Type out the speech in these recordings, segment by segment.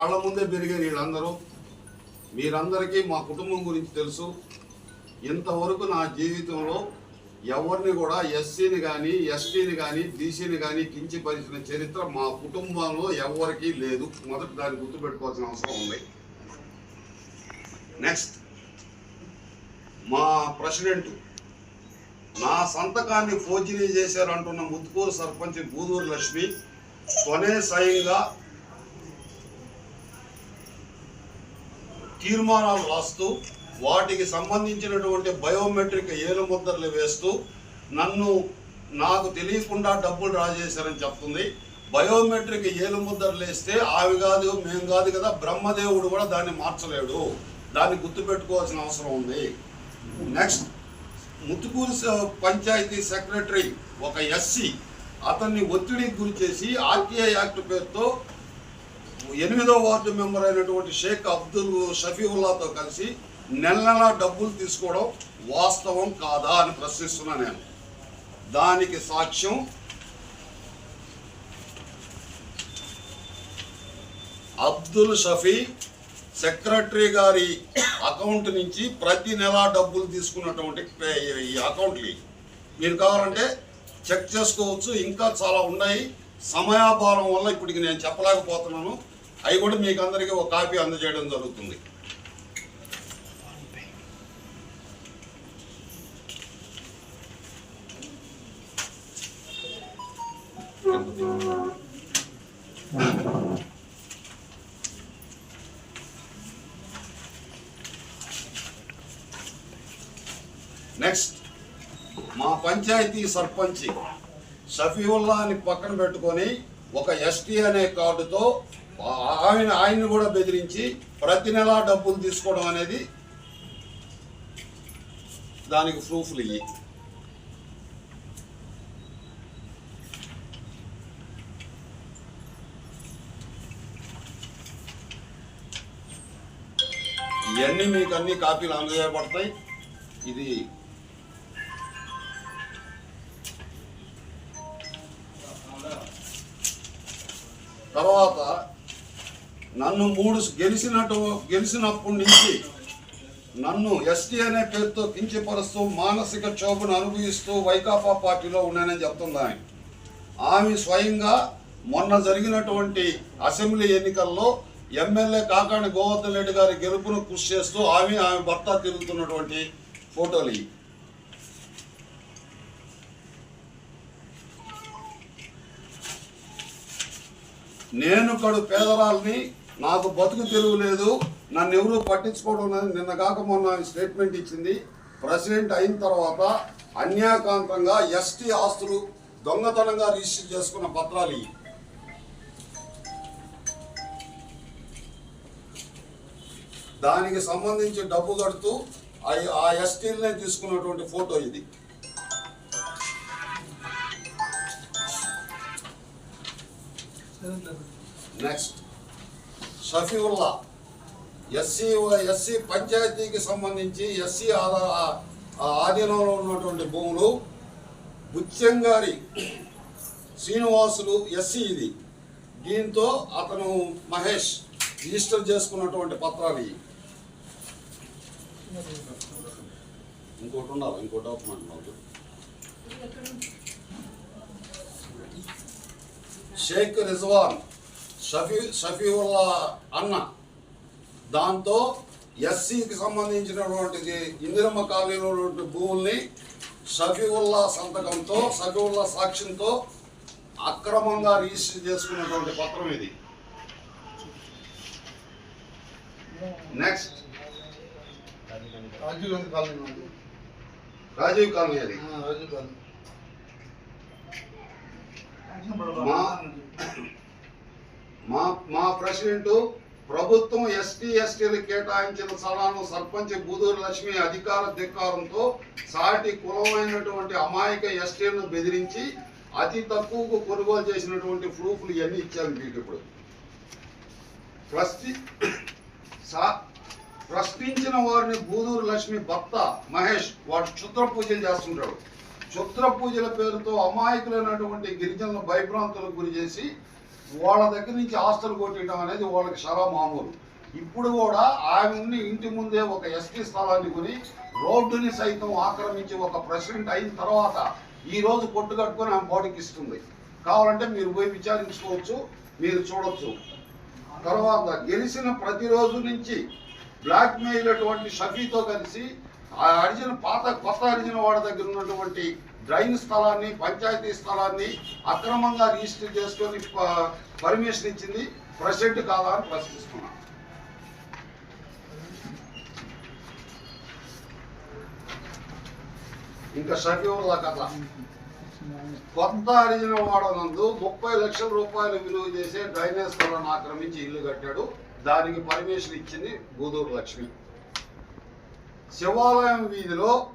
వాళ్ళ ముందే పెరిగారు వీళ్ళందరూ మీరందరికీ మా కుటుంబం గురించి తెలుసు. ఇంతవరకు నా జీవితంలో ఎవరిని కూడా ఎస్సీని కానీ ఎస్టీని కానీ బీసీని కానీ కించపరిచిన చరిత్ర మా కుటుంబంలో ఎవరికీ లేదు. మొదటి దాన్ని గుర్తుపెట్టుకోవాల్సిన అవసరం ఉంది. నెక్స్ట్ మా ప్రెసిడెంట్ నా సంతకాన్ని ఫోర్జరీ చేశారు అంటున్న ముత్తుకూరు సర్పంచ్ బూదూరు లక్ష్మి కొనే స్వయంగా తీర్మానాలు రాస్తూ వాటికి సంబంధించినటువంటి బయోమెట్రిక్ ఏలు ముద్రలు వేస్తూ నన్ను నాకు తెలియకుండా డబ్బులు డ్రా చేశారని చెప్తుంది. బయోమెట్రిక్ ఏలు ముద్రలు వేస్తే ఆవి కాదు మేము కాదు కదా బ్రహ్మదేవుడు కూడా దాన్ని మార్చలేడు. దాన్ని గుర్తుపెట్టుకోవాల్సిన అవసరం ఉంది. నెక్స్ట్ ముత్తుకూరు పంచాయతీ సెక్రటరీ ఒక ఎస్సీ అతన్ని ఒత్తిడికి గురి చేసి ఆర్టీఐ యాక్ట్ పేరుతో ఎనిమిదో వార్డు మెంబర్ అయినటువంటి షేక్ అబ్దుల్ షఫీవుల్లాతో కలిసి నెల నెలా డబ్బులు తీసుకోవడం వాస్తవం కాదా అని ప్రశ్నిస్తున్నా నేను. దానికి సాక్ష్యం అబ్దుల్ షఫీ సెక్రటరీ గారి అకౌంట్ నుంచి ప్రతి నెల డబ్బులు తీసుకున్నటువంటి పే- ఈ అకౌంట్లు మీరు కావాలంటే చెక్ చేసుకోవచ్చు. ఇంకా చాలా ఉన్నాయి. సమయాభావం వల్ల ఇప్పటికి నేను చెప్పలేకపోతున్నాను. అవి కూడా మీకు అందరికీ ఒక కాపీ అందజేయడం జరుగుతుంది. నెక్స్ట్ మా పంచాయతీ సర్పంచ్ షఫీవుల్లాని పక్కన పెట్టుకొని ఒక ఎస్టీ అనే కార్డుతో ఆయన ఆయన్ని కూడా బెదిరించి ప్రతి నెల డబ్బులు తీసుకోవడం అనేది దానికి ప్రూఫ్లు ఇవి ఇవన్నీ మీకు అన్ని కాపీలు అందజేయబడతాయి. ఇది తర్వాత నన్ను మూడు గెలిచినట్టు గెలిచినప్పటి నుంచి నన్ను ఎస్టీ అనే పేరుతో కించపరుస్తూ మానసిక క్షోభను అనుభవిస్తూ వైకాపా పార్టీలో ఉన్నానని చెప్తుంది ఆయన. ఆమె స్వయంగా మొన్న జరిగినటువంటి అసెంబ్లీ ఎన్నికల్లో ఎమ్మెల్యే కాకాణి గోవర్ధన్ రెడ్డి గారి గెలుపును కృషి చేస్తూ ఆమె ఆమె భర్త తిరుగుతున్నటువంటి ఫోటోలు ఇవి. నేను కడు పేదరాల్ని నాకు బతుకు తెలియలేదు లేదు. నన్ను ఎవరు పట్టించుకోవడం లేదు. నిన్న కాక మొన్న ఆమె స్టేట్మెంట్ ఇచ్చింది. ప్రెసిడెంట్ అయిన తర్వాత అన్యాకాంతంగా ఎస్టీ ఆస్తులు దొంగతనంగా రిజిస్టర్ చేసుకున్న పత్రాలు ఇవి. దానికి సంబంధించి డబ్బు కడుతూ ఆ- ఆ ఎస్టీలనే తీసుకున్నటువంటి ఫోటో ఇది. నెక్స్ట్ షఫీవుల్లా. ఎస్సీ ఎస్సీ పంచాయతీకి సంబంధించి ఎస్సీ ఆధీనంలో ఉన్నటువంటి భూములు బుచ్చంగారి శ్రీనివాసులు ఎస్సీ ఇది. దీంతో అతను మహేష్ రిజిస్టర్ చేసుకున్నటువంటి పత్రాలు ఇవి. ఇంకోటి ఉండాలి? ఇంకో డాక్యుమెంట్ నాకు షేక్ రిజ్వాన్. షఫీ షఫీవుల్లా అన్న దాంతో ఎస్సీకి సంబంధించినటువంటిది ఇందిరమ్మ కాలనీలో భూముల్ని షఫీవుల్లా సంతకంతో షఫీవుల్లా సాక్ష్యంతో అక్రమంగా రిజిస్టర్ చేసుకున్నటువంటి పత్రం ఇది. Next Rajiv Gandhi colony. Rajiv colony. అది రాజీవ్ కాలనీ. మా మా ప్రెసిడెంట్ ప్రభుత్వం ఎస్టీ ఎస్టీలు కేటాయించిన స్థలాలను సర్పంచ్ బూదూరు లక్ష్మి అధికార ధిక్కారంతో సాటి కులమైనటువంటి అమాయక ఎస్టీలను బెదిరించి అతి తక్కువకు కొనుగోలు చేసినటువంటి ప్రూఫ్లు ఇవన్నీ ఇచ్చాను మీకు ఇప్పుడు. ప్రశ్ని ప్రశ్నించిన వారిని బూదూరు లక్ష్మి భర్త మహేష్ వాడు క్షుద్ర పూజలు చేస్తుంటాడు. క్షుద్ర పూజల పేరుతో అమాయకులైనటువంటి గిరిజనులను భయభ్రాంతులకు గురి చేసి వాళ్ళ దగ్గర నుంచి ఆస్తులు కొట్టడం అనేది వాళ్ళకి చాలా మామూలు. ఇప్పుడు కూడా ఆమెని ఇంటి ముందే ఒక ఎస్టీ స్థలాన్ని కొని రోడ్డుని సైతం ఆక్రమించి ఒక ప్రెసిడెంట్ అయిన తర్వాత ఈ రోజు కొట్టు కట్టుకొని ఆమె బాడీకి ఇస్తుంది. కావాలంటే మీరు పోయి విచారించుకోవచ్చు మీరు చూడొచ్చు. తర్వాత గెలిచిన ప్రతిరోజు నుంచి బ్లాక్మెయిల్ అటువంటి షఫీతో కలిసి ఆ అరిజిన పాత కొత్త అరిజిన వాడి దగ్గర ఉన్నటువంటి డ్రైన్ స్థలాన్ని పంచాయతీ స్థలాన్ని అక్రమంగా రిజిస్టర్ చేసుకొని ప- పర్మిషన్ ఇచ్చింది ప్రెసిడెంట్ కాదా అని ప్రశ్నిస్తున్నా. ఇంకా షఫీవుల్లా కథ? కొత్త అరిజిన వాడనందు ముప్పై లక్షల రూపాయలు విలువ చేసే డ్రైనేజ్ స్థలాన్ని ఆక్రమించి ఇల్లు కట్టాడు. దానికి పర్మిషన్ ఇచ్చింది గూదూరు లక్ష్మి. శివాలయం వీధిలో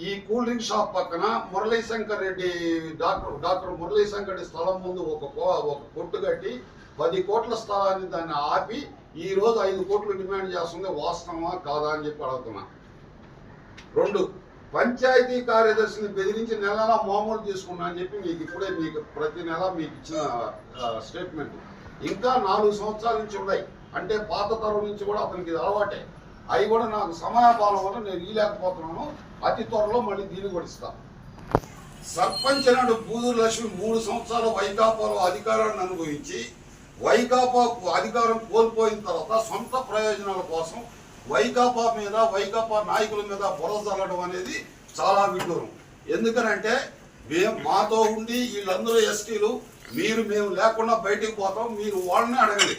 ఈ కూల్ డ్రింక్ షాప్ పక్కన మురళీశంకర్ రెడ్డి డాక్టర్ డాక్టర్ మురళీశంకర్ రెడ్డి స్థలం ముందు ఒక కో- ఒక కొట్టు కట్టి పది కోట్ల స్థలాన్ని దాన్ని ఆపి ఈ రోజు ఐదు కోట్లు డిమాండ్ చేస్తుంది వాస్తవమా కాదా అని చెప్పి అడుగుతున్నా. రెండు పంచాయతీ కార్యదర్శిని బెదిరించి నెల నెల మామూలు తీసుకున్నా అని చెప్పి మీకు ఇప్పుడే మీకు ప్రతి నెల మీకు ఇచ్చిన స్టేట్మెంట్. ఇంకా నాలుగు సంవత్సరాల నుంచి ఉన్నాయి. అంటే పాత తరం నుంచి కూడా అతనికి ఇది అలవాటే. అవి కూడా నాకు సమయాపాలన వల్ల నేను ఇయలేకపోతున్నాను అతి త్వరలో మళ్ళీ దీన్ని కూడా ఇస్తాను సర్పంచ్ నాడు బూదూరు లక్ష్మి మూడు సంవత్సరాలు వైకాపాలో అధికారాన్ని అనుభవించి వైకాపా అధికారం కోల్పోయిన తర్వాత సొంత ప్రయోజనాల కోసం వైకాపా మీద వైకాపా నాయకుల మీద బురద అనేది చాలా విడ్డూరం. ఎందుకనంటే మేము మాతో ఉండి వీళ్ళందరూ ఎస్టీలు మీరు మేము లేకుండా బయటికి పోతాం మీరు వాళ్ళని అడగండి.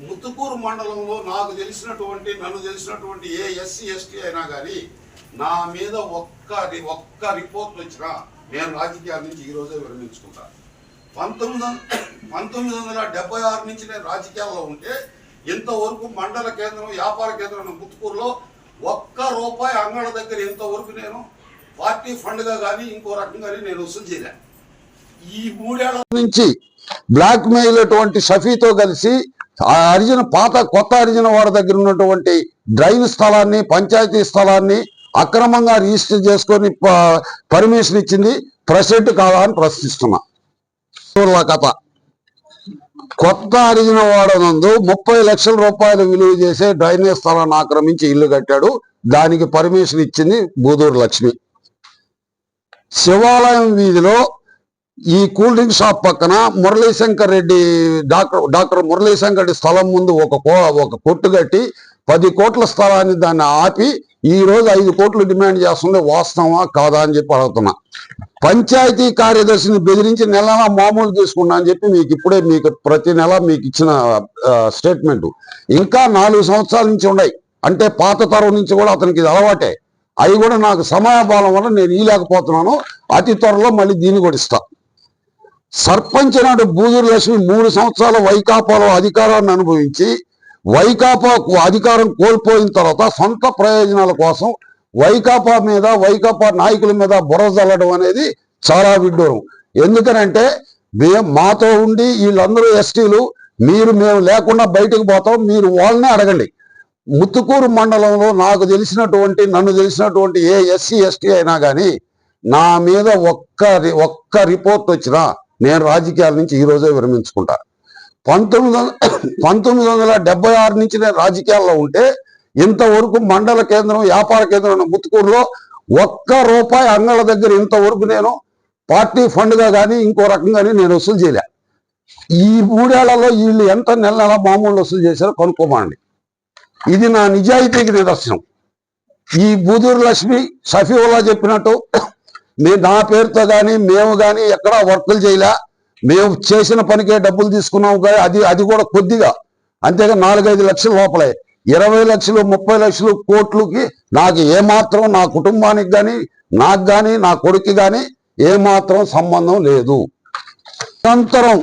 ముత్తుకూరు మండలంలో నాకు తెలిసినటువంటి నన్ను తెలిసినటువంటి ఏ ఎస్సీ ఎస్టీ అయినా కానీ నా మీద ఒక్క ఒక్క రిపోర్ట్ వచ్చినా నేను రాజకీయాల నుంచి ఈరోజే విరమించుకుంటాను పంతొమ్మిది వందల పంతొమ్మిది వందల డెబ్బై ఆరు నుంచి నేను రాజకీయాల్లో ఉంటే ఇంతవరకు మండల కేంద్రం వ్యాపార కేంద్రం ఉన్న ముత్తుకూరులో ఒక్క రూపాయి అంగళ దగ్గర ఇంతవరకు నేను పార్టీ ఫండ్గా కానీ ఇంకో రకంగా కానీ నేను వసూలు చేయలే. ఈ మూడేళ్ళ నుంచి బ్లాక్ మెయిల్ అటువంటి షఫీతో కలిసి ఆ హరిజన పాత కొత్త హరిజన వాడి దగ్గర ఉన్నటువంటి డ్రైన్ స్థలాన్ని పంచాయతీ స్థలాన్ని అక్రమంగా రిజిస్టర్ చేసుకొని ప- పర్మిషన్ ఇచ్చింది ప్రెసిడెంట్ కాదా అని ప్రశ్నిస్తున్నా. కథ. కొత్త అరిజిన వాడనందు ముప్పై లక్షల రూపాయలు విలువ చేసే డ్రైనేజ్ స్థలాన్ని ఆక్రమించి ఇల్లు కట్టాడు. దానికి పర్మిషన్ ఇచ్చింది బూదూరు లక్ష్మి. శివాలయం వీధిలో ఈ కూల్ డ్రింక్ షాప్ పక్కన మురళీశంకర్ రెడ్డి డాక్టర్ డాక్టర్ మురళీశంకర్ రెడ్డి స్థలం ముందు ఒక కో ఒక కొట్టు కట్టి పది కోట్ల స్థలాన్ని దాన్ని ఆపి ఈ రోజు ఐదు కోట్లు డిమాండ్ చేస్తుంది వాస్తవమా కాదా అని చెప్పి అడుగుతున్నా. పంచాయతీ కార్యదర్శిని బెదిరించి నెల మామూలు తీసుకున్నా అని చెప్పి మీకు ఇప్పుడే మీకు ప్రతి నెల మీకు ఇచ్చిన స్టేట్మెంట్. ఇంకా నాలుగు సంవత్సరాల నుంచి ఉన్నాయి. అంటే పాత తరం నుంచి కూడా అతనికి ఇది అలవాటే. అవి కూడా నాకు సమయపాలన వల్ల నేను ఇయలేకపోతున్నాను అతి త్వరలో మళ్ళీ దీన్ని కూడా ఇస్తాను సర్పంచ్ నాడు బూదూరు లక్ష్మి మూడు సంవత్సరాల వైకాపాలో అధికారాన్ని అనుభవించి వైకాపా అధికారం కోల్పోయిన తర్వాత సొంత ప్రయోజనాల కోసం వైకాపా మీద వైకాపా నాయకుల మీద బుర్ర చల్లడం అనేది చాలా విడ్డూరం. ఎందుకనంటే మేము మాతో ఉండి వీళ్ళందరూ ఎస్టీలు మీరు మేము లేకుండా బయటకు పోతాం మీరు వాళ్ళనే అడగండి. ముత్తుకూరు మండలంలో నాకు తెలిసినటువంటి నన్ను తెలిసినటువంటి ఏ ఎస్సీ ఎస్టీ అయినా కానీ నా మీద ఒక్క రి- ఒక్క రిపోర్ట్ వచ్చినా నేను రాజకీయాల నుంచి ఈ రోజే విరమించుకుంటా. పంతొమ్మిది వందల పంతొమ్మిది వందల డెబ్బై ఆరు నుంచి నేను రాజకీయాల్లో ఉంటే ఇంతవరకు మండల కేంద్రం వ్యాపార కేంద్రం ముత్తుకూరులో ఒక్క రూపాయి అంగళ దగ్గర ఇంతవరకు నేను పార్టీ ఫండ్గా కానీ ఇంకో రకంగానే నేను వసూలు చేయలే. ఈ మూడేళ్ళలో వీళ్ళు ఎంత నెల నెల మామూలు వసూలు చేశారో కనుక్కోమండి ఇది నా నిజాయితీకి నిదర్శనం. ఈ బూదూరు లక్ష్మి షఫీవుల్లా చెప్పినట్టు మీ నా పేరుతో కానీ మేము కానీ ఎక్కడా వర్కులు చేయలే. మేము చేసిన పనికే డబ్బులు తీసుకున్నాం కానీ అది అది కూడా కొద్దిగా. అంతేగా నాలుగైదు లక్షల లోపలే. ఇరవై లక్షలు ముప్పై లక్షలు కోట్లకి నాకు ఏమాత్రం నా కుటుంబానికి కానీ నాకు కానీ నా కొడుకు కానీ ఏమాత్రం సంబంధం లేదు. నిరంతరం